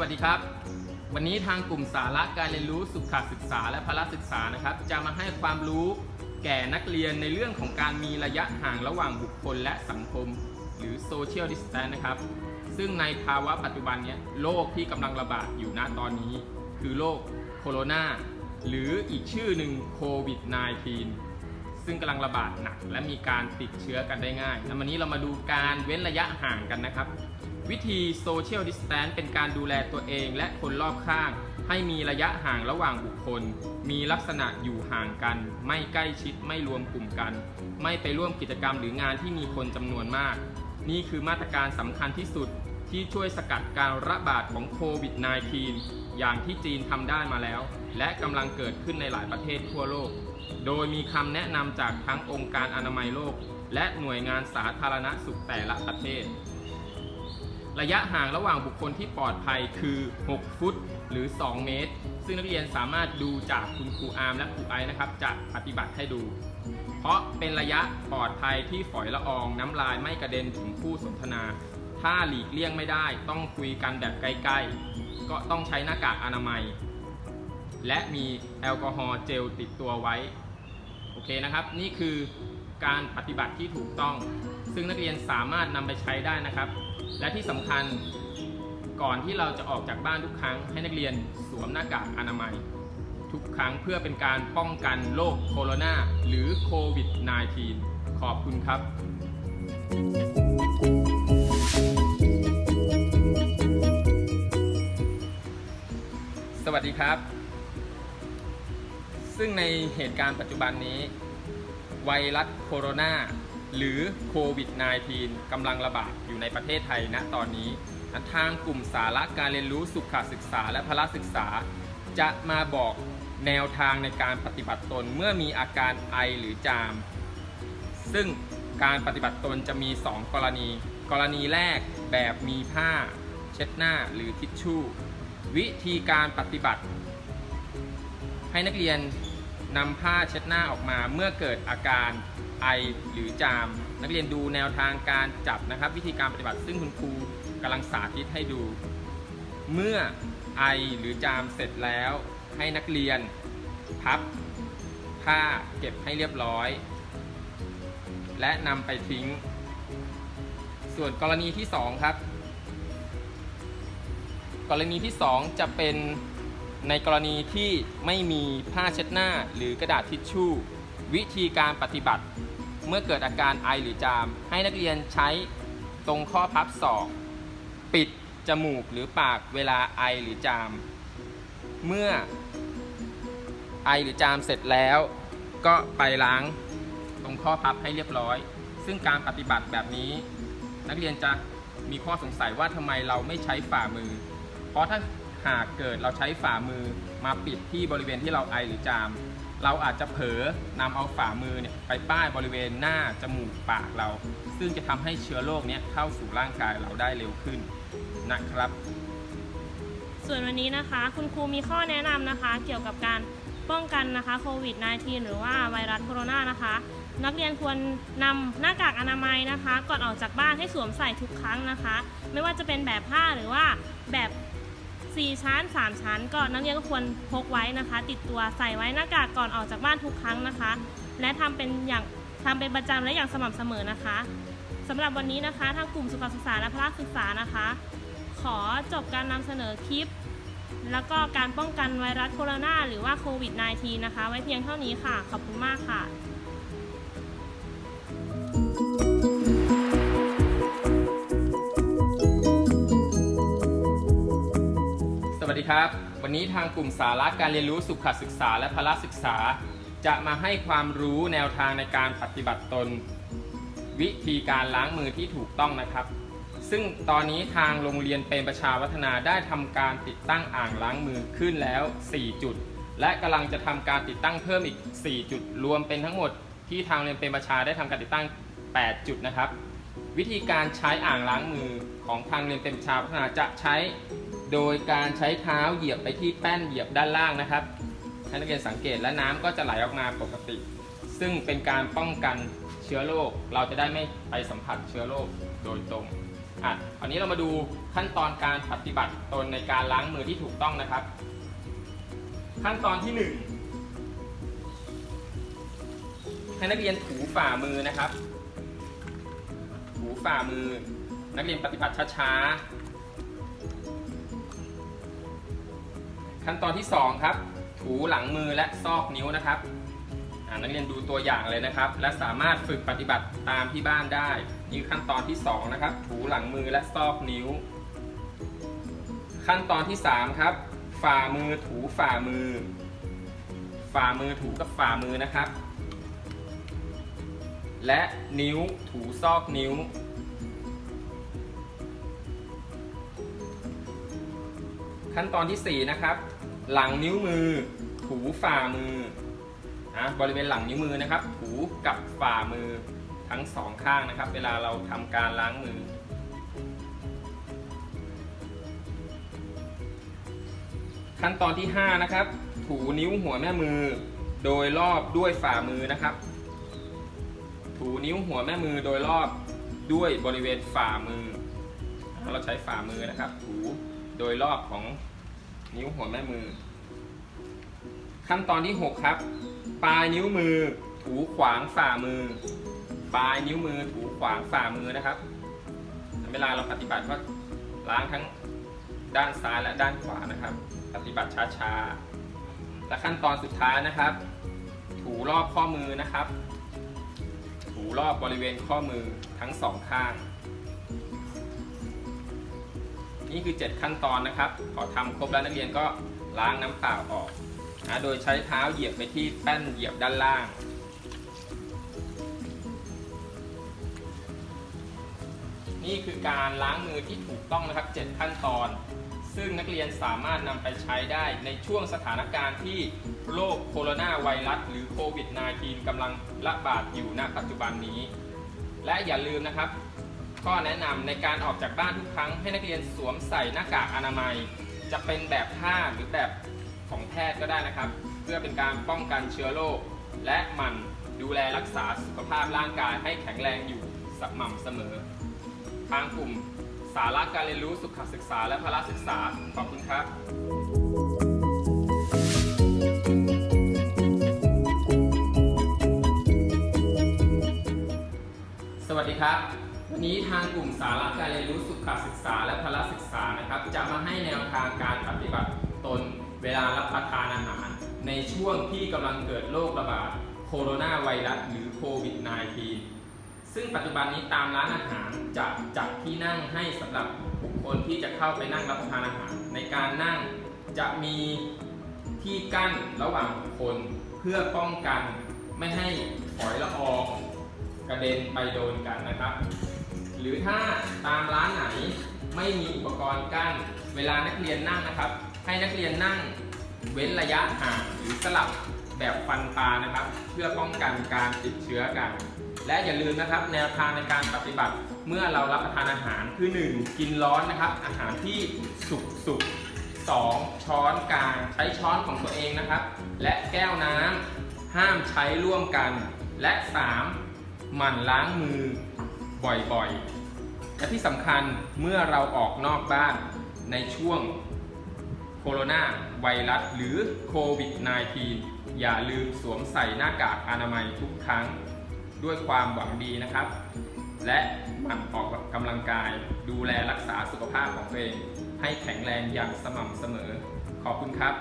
วัสดีครับ วันนี้ทางกลุ่มสาระการเรียนรู้สุขศึกษาและพละศึกษานะครับ จะมาให้ความรู้แก่นักเรียนในเรื่องของการมีระยะห่างระหว่างบุคคลและสังคม หรือ Social Distance นะครับ ซึ่งในภาวะปัจจุบันนี้โรคที่กำลังระบาดอยู่ณตอนนี้ คือโรคโคโรนาหรืออีกชื่อหนึ่งโควิด -19 ซึ่งกำลังระบาดหนัก และมีการติดเชื้อกันได้ง่ายแล้ววันนี้เรามาดูการเว้นระยะห่างกันนะครับ วิธี Social Distance เป็นการดูแลตัวเองและคนรอบข้าง ให้มีระยะห่างระหว่างบุคคล มีลักษณะอยู่ห่างกัน ไม่ใกล้ชิดไม่รวมกลุ่มกัน ไม่ไปร่วมกิจกรรมหรืองานที่มีคนจำนวนมาก นี่คือมาตรการสำคัญที่สุดที่ช่วยสกัดการระบาดของโควิด -19 อย่างที่จีนทำได้มาแล้ว และกำลังเกิดขึ้นในหลายประเทศทั่วโลก โดยมีคำแนะนำจากทั้งองค์การอนามัยโลก และหน่วยงานสาธารณสุขแต่ละประเทศ ระยะห่างระหว่างบุคคลที่ปลอดภัยคือ 6 ฟุตหรือ 2 เมตร ซึ่งนักเรียนสามารถดูจากคุณครูอาร์มและครูไอนะครับจะปฏิบัติให้ดู เพราะเป็นระยะปลอดภัยที่ฝอยละอองน้ำลายไม่กระเด็นถึงผู้สนทนา ถ้าหลีกเลี่ยงไม่ได้ ต้องคุยกันแบบใกล้ๆ ก็ต้องใช้หน้ากากอนามัย และมีแอลกอฮอล์เจลติดตัวไว้ โอเคนะครับ นี่คือการปฏิบัติที่ถูกต้อง ซึ่งนักเรียนสามารถนำไปใช้ได้นะครับ และที่สำคัญก่อนที่เราจะออกจากบ้านทุกครั้ง ให้นักเรียนสวมหน้ากากอนามัย ทุกครั้งเพื่อเป็นการป้องกันโรคโคโรนาหรือโควิด -19 ขอบคุณครับ สวัสดีครับ ซึ่งในเหตุการณ์ปัจจุบันนี้ ไวรัสโคโรนา หรือโควิด -19 กำลังระบาดอยู่ในประเทศไทยณตอนนี้ทางกลุ่มสาระการเรียนรู้สุขศึกษาและพละศึกษา จะมาบอกแนวทางในการปฏิบัติตนเมื่อมีอาการไอหรือจาม ซึ่งการปฏิบัติตนจะมี 2 กรณี กรณีแรกแบบมีผ้า เช็ดหน้าหรือทิชชู่ วิธีการปฏิบัติ ให้นักเรียนนำผ้าเช็ดหน้าออกมาเมื่อเกิดอาการ ไอหรือจาม นักเรียนดูแนวทางการจับนะครับ วิธีการปฏิบัติซึ่งคุณครูกำลังสาธิตให้ดู เมื่อไอหรือจามเสร็จแล้ว ให้นักเรียนพับผ้าเก็บให้เรียบร้อย และนำไปทิ้ง ส่วนกรณีที่ 2 ครับ กรณีที่ 2 จะเป็นในกรณีที่ไม่มีผ้าเช็ดหน้าหรือกระดาษทิชชู่ วิธีการปฏิบัติ เมื่อเกิดอาการไอหรือจาม ให้นักเรียนใช้ตรงข้อพับศอก ปิดจมูกหรือปากเวลาไอหรือจาม เมื่อไอหรือจามเสร็จแล้ว ก็ไปล้างตรงข้อพับให้เรียบร้อย ซึ่งการปฏิบัติแบบนี้ นักเรียนจะมีข้อสงสัยว่าทำไมเราไม่ใช้ฝ่ามือ เพราะถ้าหากเกิดเราใช้ฝ่ามือมาปิดที่บริเวณที่เราไอหรือจาม เราอาจจะเผลอนำเอาฝ่ามือเนี่ยไปป้ายบริเวณหน้าจมูกปากเรา ซึ่งจะทำให้เชื้อโรคเนี้ยเข้าสู่ร่างกายเราได้เร็วขึ้นนะครับ ส่วนวันนี้นะคะ คุณครูมีข้อแนะนำนะคะ เกี่ยวกับการป้องกันนะคะโควิด -19 หรือว่าไวรัสโคโรนานะคะ นักเรียนควรนำหน้ากากอนามัยนะคะ ก่อนออกจากบ้านให้สวมใส่ทุกครั้งนะคะ ไม่ว่าจะเป็นแบบผ้าหรือว่าแบบ 4 ชั้น 3 ชั้น ก็นักเรียนก็ควรพกไว้นะคะ ติดตัวใส่ไว้หน้ากากก่อนออกจากบ้านทุกครั้งนะคะ และทำเป็นอย่างทำเป็นประจำและอย่างสม่ำเสมอนะคะสำหรับวันนี้นะคะทางกลุ่มสุขศึกษาและพละศึกษานะคะ ขอจบการนำเสนอคลิป แล้วก็การป้องกันไวรัสโคโรนาหรือว่าโควิด -19 นะคะ ไว้เพียงเท่านี้ค่ะ ขอบคุณมากค่ะ ดีครับ วันนี้ทางกลุ่มสาระการเรียนรู้สุขศึกษาและพละศึกษา จะมาให้ความรู้แนวทางในการปฏิบัติตน วิธีการล้างมือที่ถูกต้องนะครับ ซึ่งตอนนี้ทางโรงเรียนเป็นประชาวัฒนาได้ทำการติดตั้งอ่างล้างมือขึ้นแล้ว 4 จุด และกำลังจะทำการติดตั้งเพิ่มอีก 4 จุด รวมเป็นทั้งหมดที่ทางโรงเรียนเป็นประชาได้ทำการติดตั้ง 8 จุดนะครับ วิธีการใช้อ่างล้างมือของทางเรียนเป็นประชาพัฒนาจะใช้ โดยการใช้เท้าเหยียบไปที่แป้นเหยียบด้านล่างนะครับให้นักเรียนสังเกตและน้ำก็จะไหลออกมาปกติ ซึ่งเป็นการป้องกันเชื้อโรคเราจะได้ไม่ไปสัมผัสเชื้อโรคโดยตรงอะคราวนี้เรามาดูขั้นตอนการปฏิบัติตนในการล้างมือที่ถูกต้องนะครับ ขั้นตอนที่หนึ่งให้นักเรียนถูฝ่ามือนะครับ ถูฝ่ามือ นักเรียนปฏิบัติช้าๆ ขั้นตอนที่สองครับ ถูหลังมือและซอกนิ้วนะครับนักเรียนดูตัวอย่างเลยนะครับ และสามารถฝึกปฏิบัติตามที่บ้านได้นี่ขั้นตอนที่สองนะครับ ถูหลังมือและซอกนิ้ว ขั้นตอนที่สามครับ ฝ่ามือถูฝ่ามือ ฝ่ามือถูกับฝ่ามือนะครับ และนิ้วถูซอกนิ้วขั้นตอนที่ 4 นะครับ หลังนิ้วมือ ถูฝ่ามือนะบริเวณหลังนิ้วมือนะครับ ถูกับฝ่ามือทั้งสองข้างนะครับ เวลาเราทำการล้างมือขั้นตอนที่ 5 นะครับ ถูนิ้วหัวแม่มือ โดยรอบด้วยฝ่ามือนะครับ ถูนิ้วหัวแม่มือโดยรอบด้วยบริเวณฝ่ามือ เราใช้ฝ่ามือนะครับ ถูโดยรอบของ นิ้วหัวแม่มือ ขั้นตอนที่ 6 ครับ ปลายนิ้วมือ ถูขวางฝ่ามือ ปลายนิ้วมือถูขวางฝ่ามือนะครับ เวลาเราปฏิบัติก็ล้างทั้งด้านซ้ายและด้านขวานะครับ ปฏิบัติช้าๆ และขั้นตอนสุดท้ายนะครับ ถูรอบข้อมือนะครับ ถูรอบบริเวณข้อมือทั้งสองข้าง นี่คือ 7 ขั้นตอนนะครับ พอทำครบแล้วนักเรียนก็ล้างน้ำเปล่าออกนะโดยใช้เท้าเหยียบไปที่แป้นเหยียบด้านล่าง นี่คือการล้างมือที่ถูกต้องนะครับ 7 ขั้นตอน ซึ่งนักเรียนสามารถนำไปใช้ได้ในช่วงสถานการณ์ที่โรคโคโรนาไวรัสหรือโควิด -19 กำลังระบาดอยู่ณปัจจุบันนี้ และอย่าลืมนะครับ ข้อแนะนำในการออกจากบ้านทุกครั้งให้นักเรียนสวมใส่หน้ากากอนามัย จะเป็นแบบผ้าหรือแบบของแพทย์ก็ได้นะครับ เพื่อเป็นการป้องกันเชื้อโรคและมันดูแลรักษาสุขภาพร่างกายให้แข็งแรงอยู่สม่ำเสมอ ทางกลุ่มสาระการเรียนรู้สุขศึกษาและพละศึกษา ขอบคุณครับสวัสดีครับ วันนี้ทางกลุ่มสาระการเรียนรู้สุขศึกษาและพละศึกษานะครับ จะมาให้แนวทางการปฏิบัติตนเวลารับประทานอาหาร ในช่วงที่กำลังเกิดโรคระบาดโคโรนาไวรัสหรือโควิด -19 ซึ่งปัจจุบันนี้ตามร้านอาหารจะจัดที่นั่งให้สำหรับบุคคลที่จะเข้าไปนั่งรับประทานอาหาร ในการนั่งจะมีที่กั้นระหว่างบุคคลเพื่อป้องกันไม่ให้ฝอยละอองกระเด็นไปโดนกันนะครับ หรือถ้าตามร้านไหนไม่มีอุปกรณ์กั้น เวลานักเรียนนั่งนะครับ ให้นักเรียนนั่งเว้นระยะห่างหรือสลับแบบฟันปลานะครับ เพื่อป้องกันการติดเชื้อกัน และอย่าลืมนะครับ แนวทางในการปฏิบัติเมื่อเรารับประทานอาหารคือ 1. กินร้อนนะครับ อาหารที่สุกสุก 2. ช้อนกลางใช้ช้อนของตัวเองนะครับ และแก้วน้ำห้ามใช้ร่วมกัน และ 3. หมั่นล้างมือบ่อยๆ และที่สำคัญเมื่อเราออกนอกบ้านในช่วงโคโรนาไวรัสหรือโควิด -19 อย่าลืมสวมใส่หน้ากากอนามัยทุกครั้งด้วยความหวังดีนะครับ และหมั่นออกกำลังกาย ดูแลรักษาสุขภาพของตัวเอง ให้แข็งแรงอย่างสม่ำเสมอ ขอบคุณครับ